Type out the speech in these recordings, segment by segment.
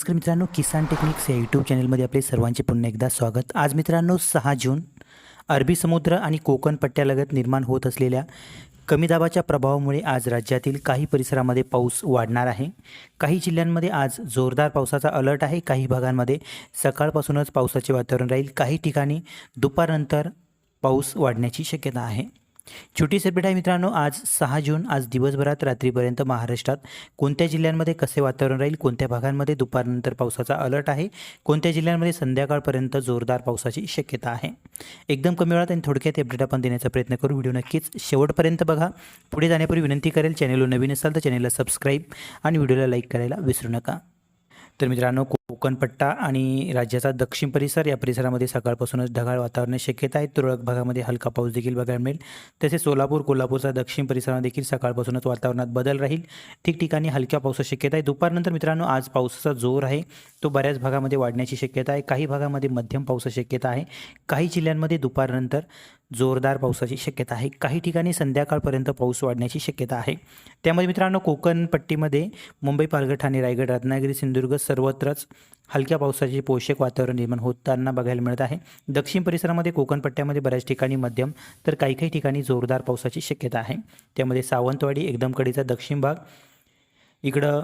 नमस्कार मित्रांनो किसान टेक्निक्स या यूट्यूब चॅनलमध्ये आपले सर्वांचे पुन्हा एकदा स्वागत. आज मित्रांनो सहा जून अरबी समुद्र आणि कोकण पट्ट्यालगत निर्माण होत असलेल्या कमी दाबाच्या प्रभावामुळे आज राज्यातील काही परिसरामध्ये पाऊस वाढणार आहे. काही जिल्ह्यांमध्ये आज जोरदार पावसाचा अलर्ट आहे. काही भागांमध्ये सकाळपासूनच पावसाचे वातावरण राहील. काही ठिकाणी दुपारनंतर पाऊस वाढण्याची शक्यता आहे. छोटी सेपरेट आहे मित्रांनो आज सहा जून आज दिवसभरात रात्रीपर्यंत महाराष्ट्रात कोणत्या जिल्ह्यांमध्ये कसे वातावरण राहील कोणत्या भागांमध्ये दुपारनंतर पावसाचा अलर्ट आहे कोणत्या जिल्ह्यांमध्ये संध्याकाळपर्यंत जोरदार पावसाची शक्यता आहे. एकदम कमी वेळात आणि थोडक्यात अपडेट आपण देण्याचा प्रयत्न करू. व्हिडिओ नक्कीच शेवटपर्यंत बघा. पुढे जाण्यापूर्वी विनंती करेल चॅनलवर नवीन असाल तर चॅनलला सबस्क्राईब आणि व्हिडिओला लाईक करायला विसरू नका. तर मित्रांनो कोकणपट्टा आणि राज्याचा दक्षिण परिसर या परिसरामध्ये सकाळपासूनच ढगाळ वातावरणाची शक्यता आहे. तुरळक भागामध्ये हलका पाऊस देखील बघायला मिळेल. तसेच सोलापूर कोल्हापूरचा दक्षिण परिसरात देखील सकाळपासूनच वातावरणात बदल राहील. ठिकठिकाणी हलक्या पावसाची शक्यता आहे. दुपारनंतर मित्रांनो आज पावसाचा जोर आहे. तो बऱ्याच भागामध्ये वाढण्याची शक्यता आहे. काही भागामध्ये मध्यम पावसाची शक्यता आहे. काही जिल्ह्यांमध्ये दुपारनंतर जोरदार पावसाची शक्यता आहे. काही ठिकाणी संध्याकाळपर्यंत पाऊस वाढण्याची शक्यता आहे. त्यामध्ये मित्रांनो कोकण पट्टीमध्ये मुंबई पालघर ठाणे रायगड रत्नागिरी सिंधुदुर्ग सर्वत्रच हलक्या पावसाचे पोषक वातावरण निर्माण होताना बघायला मिळत आहे. दक्षिण परिसरामध्ये कोकणपट्ट्यामध्ये बऱ्याच ठिकाणी मध्यम तर काही काही ठिकाणी जोरदार पावसाची शक्यता आहे. त्यामध्ये सावंतवाडी एकदम कडीचा दक्षिण भाग इकडं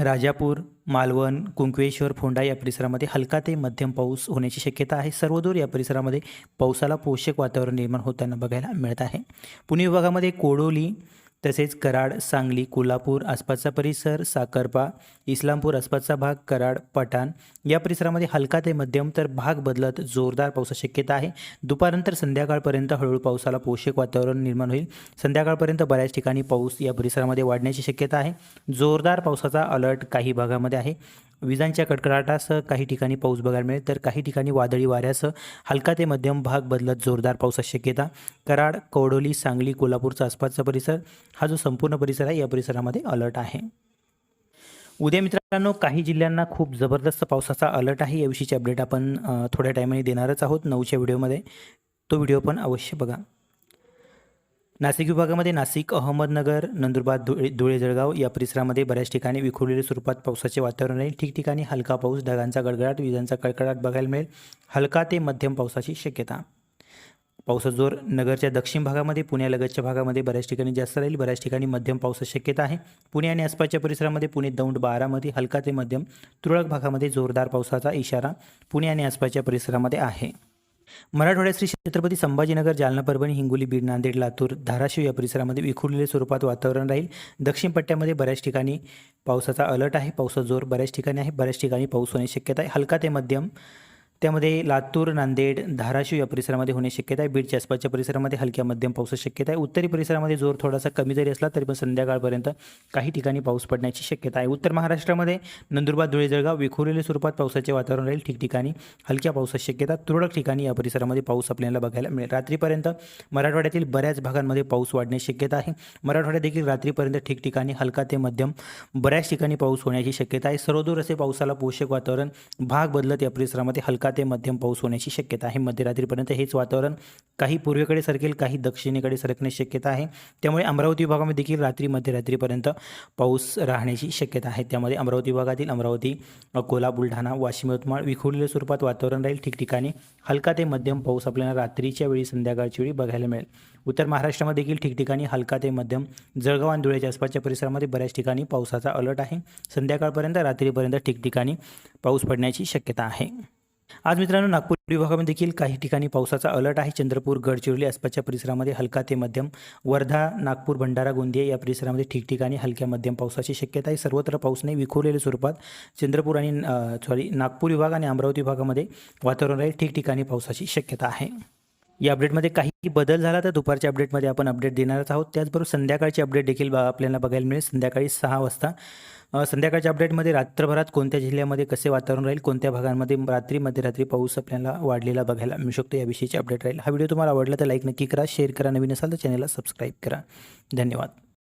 राजापूर मालवण कुंकवेश्वर फोंडा या परिसरामध्ये हलका ते मध्यम पाऊस होण्याची शक्यता आहे. सर्वदूर या परिसरामध्ये पावसाला पोषक वातावरण निर्माण होताना बघायला मिळत आहे. पुणे विभागामध्ये कोडोली तसेच कराड सांगली कोल्हापूर आसपासचा परिसर साकरपा इस्लामपूर आसपासचा भाग कराड पठाण या परिसरामध्ये हलका ते मध्यम तर भाग बदलत जोरदार पावसाची शक्यता आहे. दुपारनंतर संध्याकाळपर्यंत हळूहळू पावसाला पोषक वातावरण निर्माण होईल. संध्याकाळपर्यंत बऱ्याच ठिकाणी पाऊस या परिसरामध्ये वाढण्याची शक्यता आहे. जोरदार पावसाचा अलर्ट काही भागामध्ये आहे. विजांच्या कडकडाटासह काही ठिकाणी पाऊस बघायला मिळेल तर काही ठिकाणी वादळी वाऱ्यासह हलका ते मध्यम भाग बदलत जोरदार पावसाची शक्यता. कराड कवडोली सांगली कोल्हापूरचा आसपासचा परिसर हा जो संपूर्ण परिसर आहे या परिसरामध्ये अलर्ट आहे. उद्या मित्रांनो काही जिल्ह्यांना खूप जबरदस्त पावसाचा अलर्ट आहे. याविषयीची अपडेट आपण थोड्या टायमाने देणारच आहोत. नऊच्या व्हिडिओमध्ये तो व्हिडिओ पण अवश्य बघा. नाशिक विभागामध्ये नाशिक अहमदनगर नंदुरबार धुळे धुळे जळगाव या परिसरामध्ये बऱ्याच ठिकाणी विखुरलेल्या स्वरूपात पावसाचे वातावरण राहील ठिकठिकाणी हलका पाऊस ढगांचा गडगडाट विजांचा कडकडाट बघायला मिळेल. हलका ते मध्यम पावसाची शक्यता. पावसाचा जोर नगरच्या दक्षिण भागामध्ये पुण्यालगतच्या भागामध्ये बऱ्याच ठिकाणी जास्त राहील. बऱ्याच ठिकाणी मध्यम पावसाची शक्यता आहे. पुणे आणि आसपासच्या परिसरामध्ये पुणे दौंड बारामध्ये हलका ते मध्यम तुरळक भागामध्ये जोरदार पावसाचा इशारा पुणे आणि आसपासच्या परिसरामध्ये आहे. मराठवाड्यात श्री छत्रपती संभाजीनगर जालना परभणी हिंगोली बीड नांदेड लातूर धाराशिव या परिसरामध्ये विखुरलेल्या स्वरूपात वातावरण राहील. दक्षिण पट्ट्यामध्ये बऱ्याच ठिकाणी पावसाचा अलर्ट आहे. पावसाचा जोर बऱ्याच ठिकाणी आहे. बऱ्याच ठिकाणी पाऊस होण्याची शक्यता आहे. हलका ते मध्यम त्यामध्ये लातूर नांदेड धाराशिव या परिसरामध्ये होण्याची शक्यता आहे. बीडच्या आसपासच्या परिसरामध्ये हलक्या मध्यम पावसाची शक्यता आहे. उत्तरी परिसरामध्ये जोर थोडासा कमी जरी असला तरी पण संध्याकाळपर्यंत काही ठिकाणी पाऊस पडण्याची शक्यता आहे. उत्तर महाराष्ट्रामध्ये नंदुरबार धुळे जळगाव विखुरलेल्या स्वरूपात पावसाचे वातावरण राहील. ठिकठिकाणी हलक्या पावसाची शक्यता तुरळक ठिकाणी या परिसरामध्ये पाऊस आपल्याला बघायला मिळेल. रात्रीपर्यंत मराठवाड्यातील बऱ्याच भागांमध्ये पाऊस वाढण्याची शक्यता आहे. मराठवाड्यात देखील रात्रीपर्यंत ठिकठिकाणी हलका ते मध्यम बऱ्याच ठिकाणी पाऊस होण्याची शक्यता आहे. सर्वदूर असे पावसाला पोषक वातावरण भाग बदलत या परिसरामध्ये हलका ते मध्यम पाऊस होण्याची शक्यता आहे? मध्यरात्रीपर्यंत हेच वातावरण काही पूर्वेकडे सरकेल काही दक्षिणेकडे सरकण्याची शक्यता आहे. त्यामुळे अमरावती विभागामध्ये देखील रात्री मध्यरात्रीपर्यंत पाऊस राहण्याची शक्यता आहे. त्यामध्ये अमरावती विभागातील अमरावती अकोला बुलढाणा वाशिम यवतमाळ विखुरलेल्या स्वरूपात वातावरण राहील. ठिकठिकाणी हलका ते मध्यम पाऊस आपल्याला रात्रीच्या वेळी संध्याकाळच्या वेळी बघायला मिळेल. उत्तर महाराष्ट्रामध्ये देखील ठिकठिकाणी हलका ते मध्यम जळगाव आणि धुळ्याच्या आसपासच्या परिसरामध्ये बऱ्याच ठिकाणी पावसाचा अलर्ट आहे. संध्याकाळपर्यंत रात्रीपर्यंत ठिकठिकाणी पाऊस पडण्याची शक्यता आहे. आज मित्रांनो नागपूर विभागामध्ये देखील काही ठिकाणी पावसाचा अलर्ट आहे. चंद्रपूर गडचिरोली आसपासच्या परिसरामध्ये हलका ते मध्यम वर्धा नागपूर भंडारा गोंदिया या परिसरामध्ये ठिकठिकाणी हलक्या मध्यम पावसाची शक्यता आहे. सर्वत्र पाऊस नाही विखुरलेल्या स्वरूपात चंद्रपूर आणि सॉरी नागपूर विभाग आणि अमरावती विभागामध्ये वातावरण राहील ठिकठिकाणी पावसाची शक्यता आहे. या अपडेटमध्ये काही बदल झाला तर दुपारच्या अपडेटमध्ये आपण अपडेट देणारच आहोत. त्याचबरोबर संध्याकाळची अपडेट देखील बा- आपल्याला बघायला मिळेल. संध्याकाळी सहा वाजता. संध्याकाळच्या अपडेटमध्ये रात्रभरात कोणत्या जिल्ह्यामध्ये कसे वातावरण राहील कोणत्या भागांमध्ये रात्री मध्यरात्री पाऊस आपल्याला वाढलेला बघायला मिळू शकतो याविषयीची अपडेट राहील. हा व्हिडिओ तुम्हाला आवडला तर लाईक नक्की करा शेअर करा नवीन असाल तर चॅनलला सबस्क्राईब करा. धन्यवाद.